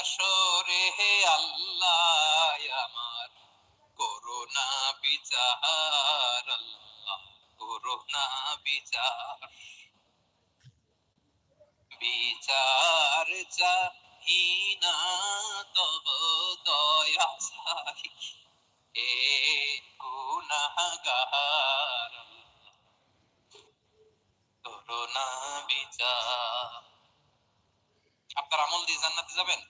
হাসরে হে আল্লাহ, আমার করোনা বিচার, আল্লাহ করোনা বিচার। বিচার চাহিনা তব দয়া চাই এ করোনা বিচার। আপনার আমল দিয়ে জান্নাতে যাবেন?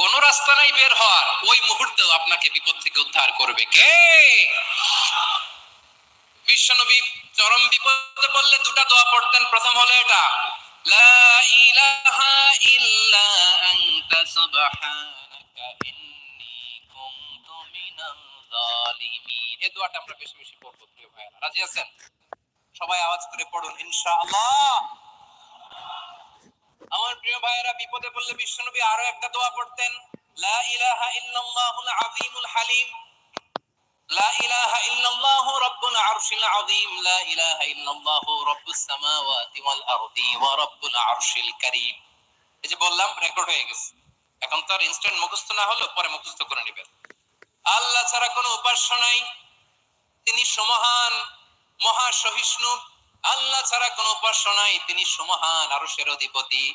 কোন রাস্তা নাই বের হওয়ার, ওই মুহূর্তেও আপনাকে বিপদ থেকে উদ্ধার করবে কে? বিশ্বনবী চরম বিপদে পড়লে দুটা দোয়া পড়তেন। প্রথম হলো এটা সবাই আওয়াজ করে পড়ুন, ইনশাআল্লাহ। আমার প্রিয় ভাইয়েরা, বিপদে পড়লে বিশ্বনবী আরও একটা দোয়া পড়তেন, লা ইলাহা ইল্লাল্লাহুল আযীমুল হালিম। লা ইলাহা ইল্লাল্লাহু আরশিল আযীম। লা ইলাহা ইল্লাল্লাহু সামাওয়াতি ওয়াল আরদি ওয়া আরশিল কারীম। এই যে বললাম রেকর্ড হয়ে গেছে। এখন তো আর ইনস্ট্যান্ট মুখস্থ না হলো পরে মুখস্থ করে নেবেন। আল্লাহ ছাড়া কোনো উপাস্য নাই। তিনি সমহান মহাসহিষ্ণু। আল্লাহ ছাড়া কোনো উপাস্য নাই। তিনি সমহান আরশের অধিপতি।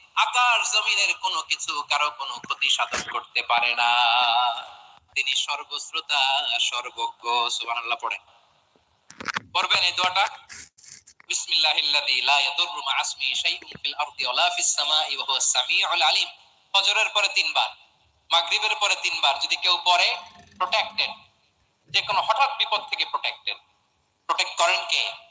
আকাশ জমিনের কোনো কিছু কারও কোনো ক্ষতি সাধন করতে পারে না। তিনি সর্বশ্রোতা সর্বজ্ঞ সুবহানাল্লাহ পড়েন। পড়বেন এই দোয়াটা? ফজরের পরে তিনবার, মাগরিবের পরে তিনবার যদি কেউ পড়ে প্রোটেক্টেড যে কোনো হঠাৎ বিপদ থেকে প্রোটেক্টেড প্রোটেক্ট করেন কে?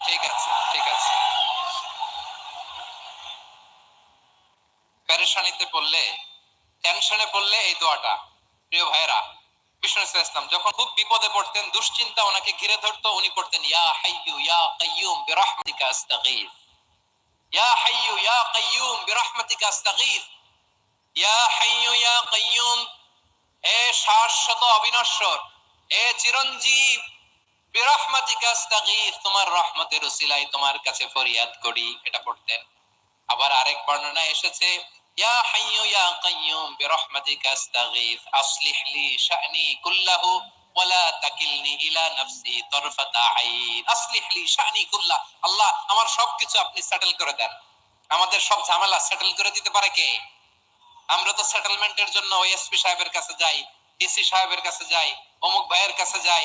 ঠিক আছে ঠিক আছে। টেনশনে এই দোয়াটা, প্রিয় ভাইরা বিষ্ণু ইসলাম যখন খুব বিপদে পড়তেন, দুশ্চিন্তা ওনাকে ঘিরে উনি ইয়া হাইয়ু ইয়া কাইয়ুম ইয়া হাইয়ু ইয়া কাইয়ুম ইয়া হাইয়ু ইয়া কাইয়ুম হে শাশ্বত অবিনশ্বর হে চিরঞ্জীব তোমার রহমতের তোমার কাছে ফরিয়াদ করি, এটা পড়তেন। আবার আরেক বর্ণনা এসেছে, ইয়া হাইয়ু ইয়া কাইয়ুম বিরহমাতিকা আসলিহ লি শা'নি কুল্লাহু, ওয়ালা তাকিলনি ইলা নাফসি আইন, আসলিহ লি শা'নি আল্লাহ আমার সবকিছু আপনি সেটেল করে দেন। আমাদের সব ঝামেলা সেটেল করে দিতে পারে কে? আমরা তো সেটেলমেন্টের জন্য ওএসপি সাহেবের কাছে যাই ডিসি সাহেবের কাছে যাই, অমুক ভাইয়ের কাছে যাই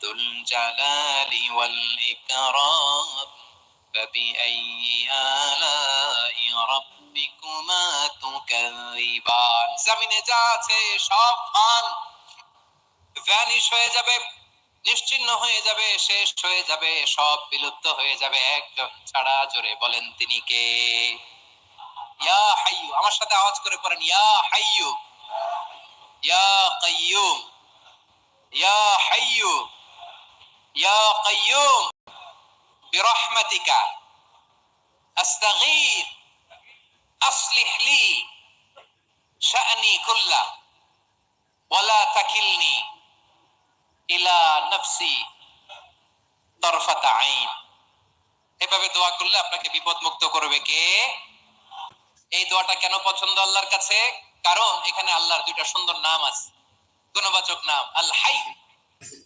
যুল জালালি ওয়াল ইকরাম فبأي آلاء ربكما تكذبان জমিনে যা আছে সব ফান ভ্যানিশ হয়ে যাবে নিশ্চিন্ন হয়ে যাবে শেষ হয়ে যাবে সব বিলুপ্ত হয়ে যাবে একজন ছাড়া জোরে বলেন তিনি কে ইয়া হাইয়ু আমার সাথে আওয়াজ করে পড়েন ইয়া হাইয়ু ইয়া কাইয়ুম ইয়া হাইয়ু এভাবে দোয়া করলে আপনাকে বিপদ মুক্ত করবে কে? এই দোয়াটা কেন পছন্দ আল্লাহর কাছে? কারণ এখানে আল্লাহর দুইটা সুন্দর নাম আছে। গুণবাচক নাম আল্লাহ হাই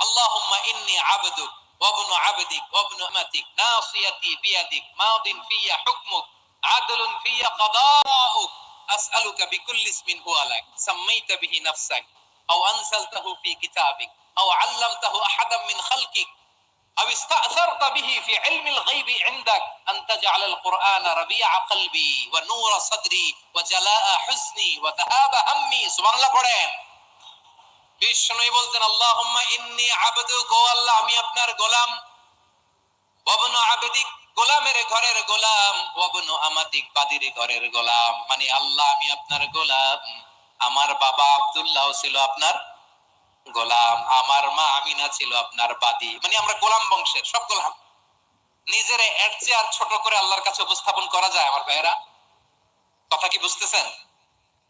اللهم إني عبدك وابن عبدك وابن أمتك ناصيتي بيدك ماض في حكمك عدل في قضاءك. أسألك بكل اسم هو لك سميت به نفسك أو أنزلته في كتابك أو علمته أحدا من خلقك أو استأثرت به في علم الغيب عندك. أن تجعل القرآن ربيع قلبي ونور صدري وجلاء حزني وذهاب همي. سبحان الله বিষ্ণুই বলতেন, আল্লাহুম্মা ইন্নী আবদুক, ও আল্লাহ, আমি আপনার গোলাম। ওয়াবনু আবেদিক গোলামের ঘরের গোলাম ওয়াবনু আমাদিক বাদির ঘরের গোলাম। মানে আল্লাহ, আমি আপনার গোলাম। আমার বাবা আব্দুল্লাহ ছিল আপনার গোলাম। আমার মা আমিনা ছিল আপনার বাদি। মানে আমরা গোলাম বংশের, সব গোলাম। নিজের এর চেয়ে আর ছোট করে আল্লাহর কাছে উপস্থাপন করা যায়, আমার ভাইয়েরা? কথা কি বুঝতেছেন?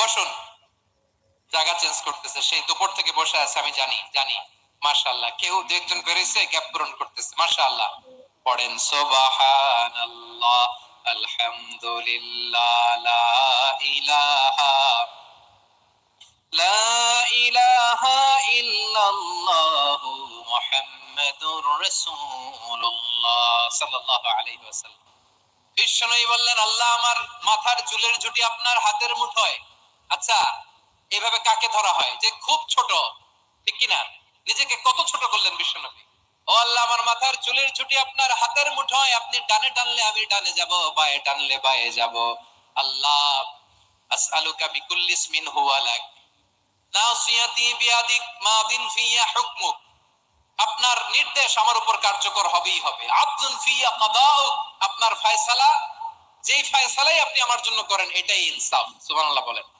বসুন। জায়গা চেঞ্জ করতেছে। সেই দুপুর থেকে বসে আছে, আমি জানি জানি। মাশাআল্লাহ, কেউ দু একজন বেরিয়েছে গ্যাপ পূরণ করতেছে। মাশাআল্লাহ। পড়েন, সুবহানাল্লাহ, আলহামদুলিল্লাহ, লা ইলাহা লা ইলাহা ইল্লাল্লাহ, মুহাম্মাদুর রাসূলুল্লাহ সাল্লাল্লাহু আলাইহি ওয়াসাল্লাম। বিশ্বনবী বললেন, আল্লাহ আমার মাথার চুলের ঝুটি আপনার হাতের মুঠোয়। আচ্ছা এভাবে কাকে ধরা হয়? যে খুব ছোট, ঠিক কিনা? নিজেকে কত ছোট করলেন বিশ্বনবী? ও আল্লাহ, আমার মাথার চুলের ঝুটি আপনার হাতের মুঠোয়। আপনি ডানে টানলে আমি ডানে যাব, বায়ে টানলে বায়ে যাব। আল্লাহ, আসআলুকা বিকুল্লি ইসমিন হুয়া লাক। নাসিয়াতি বিয়াদিক মাদিন ফিয়া হুকমুক। আপনার নির্দেশ আমার উপর কার্যকর হবেই হবে। আব্দুল ফিয়া কাদাউ আপনার ফয়সালা, যেই ফয়সালাই আপনি আমার জন্য করেন, এটাই ইনসাফ। সুবহানাল্লাহ বলেন।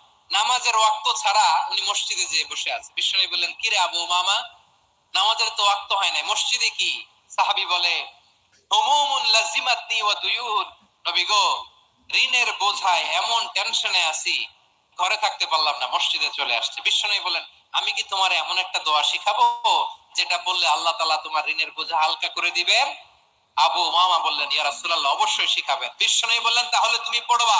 নামাজের ওয়াক্ত ছাড়া উনি মসজিদে যেয়ে বসে আছে। বিশ্বনবী বললেন, কিরে আবু উমামা? নামাজের তো ওয়াক্ত হয় নাই। মসজিদে কি? সাহাবী বলে হুমুমুন লাজিমাতনি ওয়া দুয়ুন নবী গো, ঋণের বোঝায় এমন টেনশনে আছি, ঘরে থাকতে পারলাম না, মসজিদে চলে আসছে। বিশ্বনবী বলেন আমি কি তোমার এমন একটা দোয়া শিখাবো, যেটা বললে আল্লাহ তালা তোমার ঋণের বোঝা হালকা করে দিবেন? আবু মামা বললেন, ইয়া রাসূলুল্লাহ, অবশ্যই শিখাবেন। বিশ্বনবী বললেন, তাহলে তুমি পড়বা।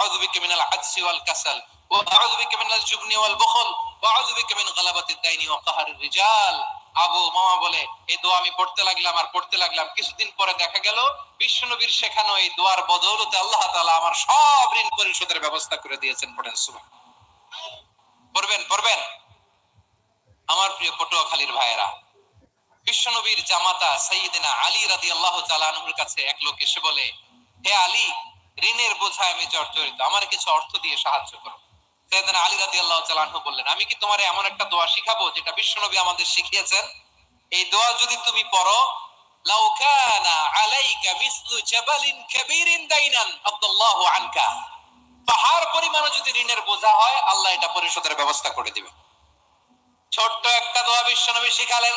আউযু বিকা মিনাল জুবনি ওয়াল বুখল ওয়া আউযু বিকা মিন গালাবাতিদ দাইনি ওয়া কাহরির রিজাল আবু মামা বলে, এই দোয়া আমি পড়তে লাগলাম আর পড়তে লাগলাম। কিছুদিন পরে দেখা গেল শেখানো এই দোয়ার বদৌলতে আল্লাহ আমার সব ঋণ পরিশোধের ব্যবস্থা করে দিয়েছেন পড়েন সুবহান পড়বেন পড়বেন। আমার প্রিয় পটুয়াখালীর ভাইয়েরা, বিশ্বনবীর জামাতা সাইয়্যিদিনা আলী রাদিয়াল্লাহু আনহুর কাছে এক লোক এসে বলে হে আলী, ঋণের বোঝায় আমি জর্জরিত। আমার কিছু অর্থ দিয়ে সাহায্য করো। আলী বললেন, আমি কি এমন একটা দোয়া শিখাবো যেটা বিশ্বনবী আমাদের শিখিয়েছেন? এই দোয়া যদি তুমি পড়ো আলাইকা মিসলু জাবালিন কাবীরিন দাইনান আনকা। পাহাড় পরিমাণও যদি ঋণের বোঝা হয়, আল্লাহ এটা পরিশোধের ব্যবস্থা করে দিবে ছোট্ট একটা দোয়া বিশ্বনবী শিখালেন।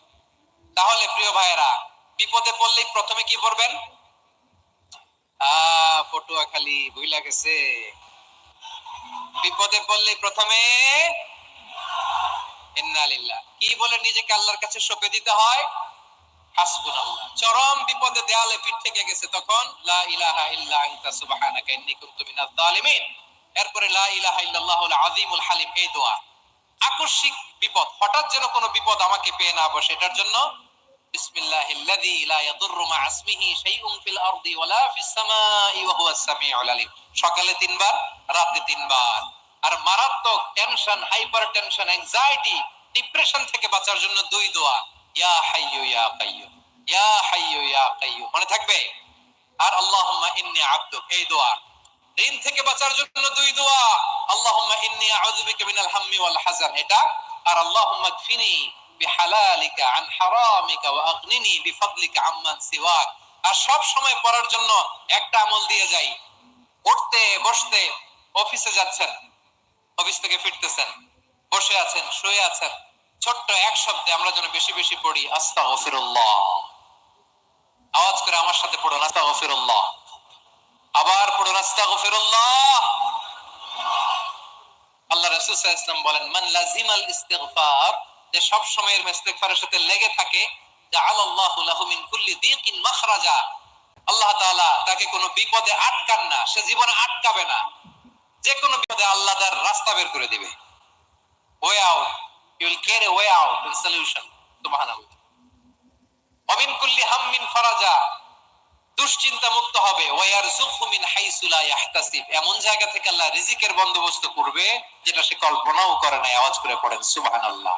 তাহলে প্রিয় ভাইয়েরা, বিপদে পড়লেই প্রথমে কি করবেন পটুয়া খালি ভুইলা গেছে। বিপদে পড়লেই প্রথমে ইন্নালিল্লাহ। কি বলে নিজেকে আল্লাহর কাছে সঁপে দিতে হয়? হাসবুনাল্লাহ। চরম বিপদে দেয়ালে পিঠ থেকে গেছে তখন, লা ইলাহা ইল্লা আনতা সুবহানাকা ইন্নী কুনতু মিনাজ জালিমিন এরপরে লা ইলাহা ইল্লাল্লাহুল আযীমুল হালিম, এই দোয়া। আকস্মিক বিপদ, হঠাৎ যেন কোনো বিপদ আমাকে পেয়ে না বসে, এটার জন্য বিসমিল্লাহিল্লাযী লা ইয়াদুররু মা ইসমিহি শাইউন ফিল আরদি ওয়ালা ফিস সামাই ওয়া হুয়াস সামিউল আলিম। সকালে তিনবার, রাতে তিনবার। আর মারাত্মক tension hyper tension anxiety depression থেকে বাঁচার জন্য দুই দোয়া। ইয়া হাইয়ু ইয়া কাইয়ুম ইয়া হাইয়ু ইয়া কাইয়ুম মনে থাকবে? আর আল্লাহুম্মা ইন্নী আবদুক এই দোয়া। ঋণ থেকে বাঁচার জন্য দুই দোয়া। আল্লাহুম্মা ইন্নী আউযু বিকা মিনাল হাম্মি ওয়াল হাযান, এটা। আর আল্লাহুম্মা কফিনি বিহালালিকা, আন হারামিকা ওয়া আগনিনি বিফাদলিকা আম্মান আর সব সময় পড়ার জন্য একটা আমল দিয়ে যাই। উঠতে বসতে অফিসে যাচ্ছেন, অফিস থেকে ফিরতেছেন, বসে আছেন, শুয়ে আছেন। ছোট্ট এক শব্দে আমরা যেন বেশি বেশি পড়ি, আস্তাগফিরুল্লাহ। আওয়াজ করে আমার সাথে পড়ুন, আস্তাগফিরুল্লাহ। আবার পড়ুন, আস্তাগফিরুল্লাহ। আল্লাহ রাসূল সাল্লাল্লাহু আলাইহি বলেন, মান লাজিমাল ইস্তিগফার যে সব সময়ের ইস্তিগফারের সাথে লেগে থাকে, জাআলাল্লাহু লাহু মিন কুল্লি মাখরাজা। আল্লাহ তাআলা তাকে কোনো বিপদে আটকান না, সে জীবনে আটকাবে না। যে কোনো বিপদে আল্লাহ তার রাস্তা বের করে দিবে। Way out you will a way out in solution সুবহানাল্লাহ। কুল্লি হাম্মিন ফারাজা, দুশ্চিন্তা মুক্ত হবে। মিন হাইসু লা ইয়াহতাসিব। এমন জায়গা থেকে আল্লাহ রিজিকের বন্দোবস্ত করবে, যেটা সে কল্পনাও করে নাই, আওয়াজ করে পড়েন, সুবহানাল্লাহ।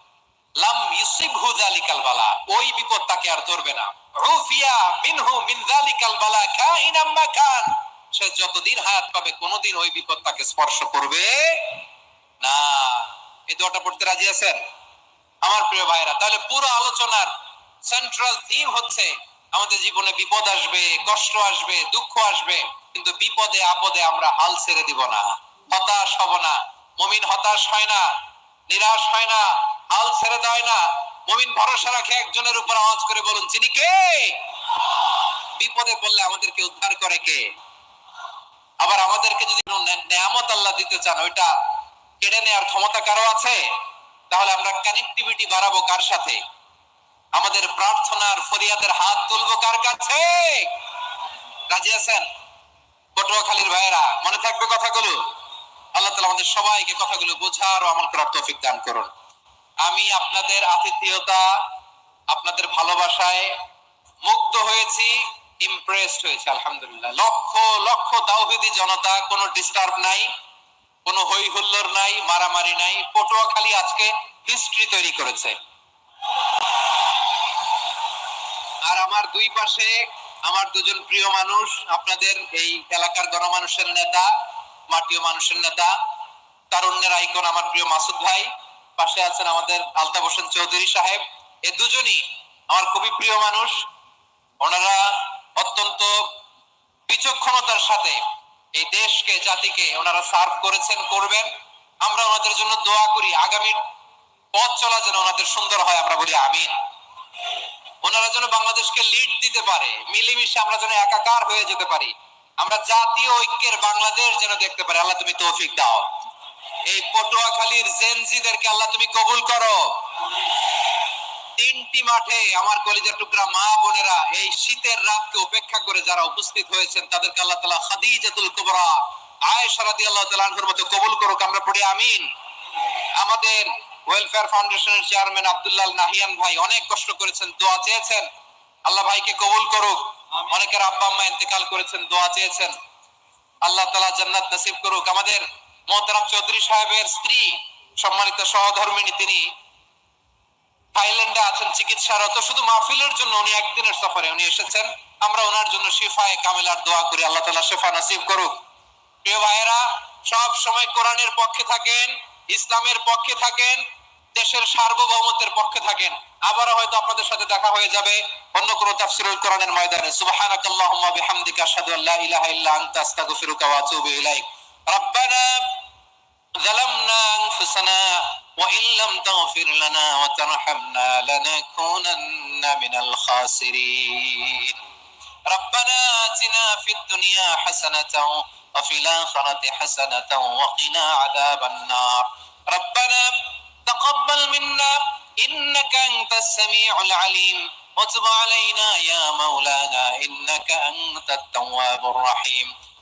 লাম বালা, ওই বিপদ তাকে আর ধরবে না। রুফিয়া মিনহু মিন বালা সে যতদিন হায়াত পাবে, কোনোদিন ওই বিপদ তাকে স্পর্শ করবে না। এই দোয়াটা পড়তে রাজি আছেন? আমার প্রিয় ভাইরা তাহলে পুরো আলোচনার সেন্ট্রাল থিম হচ্ছে, আমাদের জীবনে বিপদ আসবে, কষ্ট আসবে, দুঃখ আসবে, কিন্তু বিপদে, আপদে আমরা হাল ছেড়ে দিব না। হতাশ হব না। মমিন হতাশ হয় না, নিরাশ হয় না। হাল ছেড়ে দেয় না। মমিন ভরসা রাখে একজনের উপর আওয়াজ করে বলুন তিনি কে? বিপদে পড়লে আমাদেরকে উদ্ধার করে কে? আবার আমাদেরকে যদি নেয়ামত আল্লাহ দিতে চান, ওইটা কেড়ে নেওয়ার ক্ষমতা কারও আছে? তাহলে আমরা কানেক্টিভিটি বাড়াবো কার সাথে? আমাদের প্রার্থনার ফরিয়াদের হাত তুলবো কার কাছে? রাজি আছেন? পটুয়াখালীর ভাইয়েরা, মনে থাকবে কথাগুলো? আল্লাহ তালা আমাদের সবাইকে কথাগুলো বোঝার ও আমার করার দান করুন। আমি আপনাদের আতিথেয়তা, আপনাদের ভালোবাসায় মুগ্ধ হয়েছি ইমপ্রেসড হয়েছে, আলহামদুলিল্লাহ। লক্ষ লক্ষ তাওহিদি জনতা, কোনো ডিস্টার্ব নাই, কোনো হই হুল্লোর নাই, মারামারি নাই। পটুয়াখালী আজকে হিস্ট্রি তৈরি করেছে। আর আমার দুই পাশে আমার দুজন প্রিয় মানুষ, আপনাদের এই এলাকার গণমানুষের নেতা মাটিও মানুষের নেতা, তারুণ্যের আইকন আমার প্রিয় মাসুদ ভাই। পাশে আছেন আমাদের আলতাফ হোসেন চৌধুরী সাহেব। এ দুজনই আমার খুবই প্রিয় মানুষ। ওনারা অত্যন্ত বিচক্ষণতার সাথে এই দেশকে, জাতিকে ওনারা সার্ভ করেছেন, করবেন। আমরা ওনাদের জন্য দোয়া করি, আগামী পথ চলা যেন ওনাদের সুন্দর হয়, আমরা বলি আমিন। ওনারা যেন বাংলাদেশকে লিড দিতে পারে, মিলেমিশে আমরা যেন একাকার হয়ে যেতে পারি। আমরা জাতীয় ঐক্যের বাংলাদেশ যেন দেখতে পারি। আল্লাহ তুমি তৌফিক দাও। এই পটুয়াখালীর জেনজিদেরকে আল্লাহ তুমি কবুল করো। তিনটি মাঠে আমার কলিজার টুকরা মা বোনেরা এই শীতের রাতকে উপেক্ষা করে যারা উপস্থিত হয়েছেন, তাদেরকে আল্লাহ তালা খাদিজাতুল কুবরা, আয়েশা রাদিয়াল্লাহু তাআলা আনহার মতো কবুল করুক, আমরা পড়ি আমিন। আমাদের ওয়েলফেয়ার ফাউন্ডেশনের চেয়ারম্যান আব্দুল্লাহ নাহিয়ান ভাই অনেক কষ্ট করেছেন, দোয়া চেয়েছেন। আল্লাহ ভাইকে কবুল করুক। অনেকের আব্বা আম্মা ইন্তেকাল করেছেন, দোয়া চেয়েছেন। আল্লাহ তালা জান্নাত নসিব করুক। আমাদের মোহতারাম চৌধুরী সাহেবের স্ত্রী, সম্মানিত সহধর্মিনী তিনি থাইল্যান্ডে আছেন চিকিৎসারত। শুধু মাহফিলের জন্য উনি একদিনের সফরে উনি এসেছেন। আমরা ওনার জন্য শিফায়ে কামিলার দোয়া করি। আল্লাহ তালা শেফা নসিব করুক। প্রিয় ভাইয়েরা, সব সময় কোরআনের পক্ষে থাকেন, ইসলামের পক্ষে থাকেন, দেশের সার্বভৌমত্বের পক্ষে থাকেন। আবারও হয়তো আপনাদের সাথে দেখা হয়ে যাবে অন্য কোনো তাফসিরুল কোরআনের ময়দানে। সুবহানাকাল্লাহুম্মা বিহামদিকা আশহাদু আল্লা ইলাহা ইল্লা আনতা আস্তাগফিরুকা ওয়া আতুবু ইলাইক। ربنا ظلمنا أنفسنا وإن لم تغفر لنا وترحمنا لنكونن من الخاسرين. ربنا آتنا في الدنيا حسنة وفي الآخرة حسنة وقنا عذاب النار. ربنا تقبل منا إنك أنت السميع العليم وتب علينا يا مولانا إنك أنت التواب الرحيم.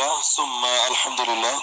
আলহামদুলিল্লাহ সুম্মা আলহামদুলিল্লাহ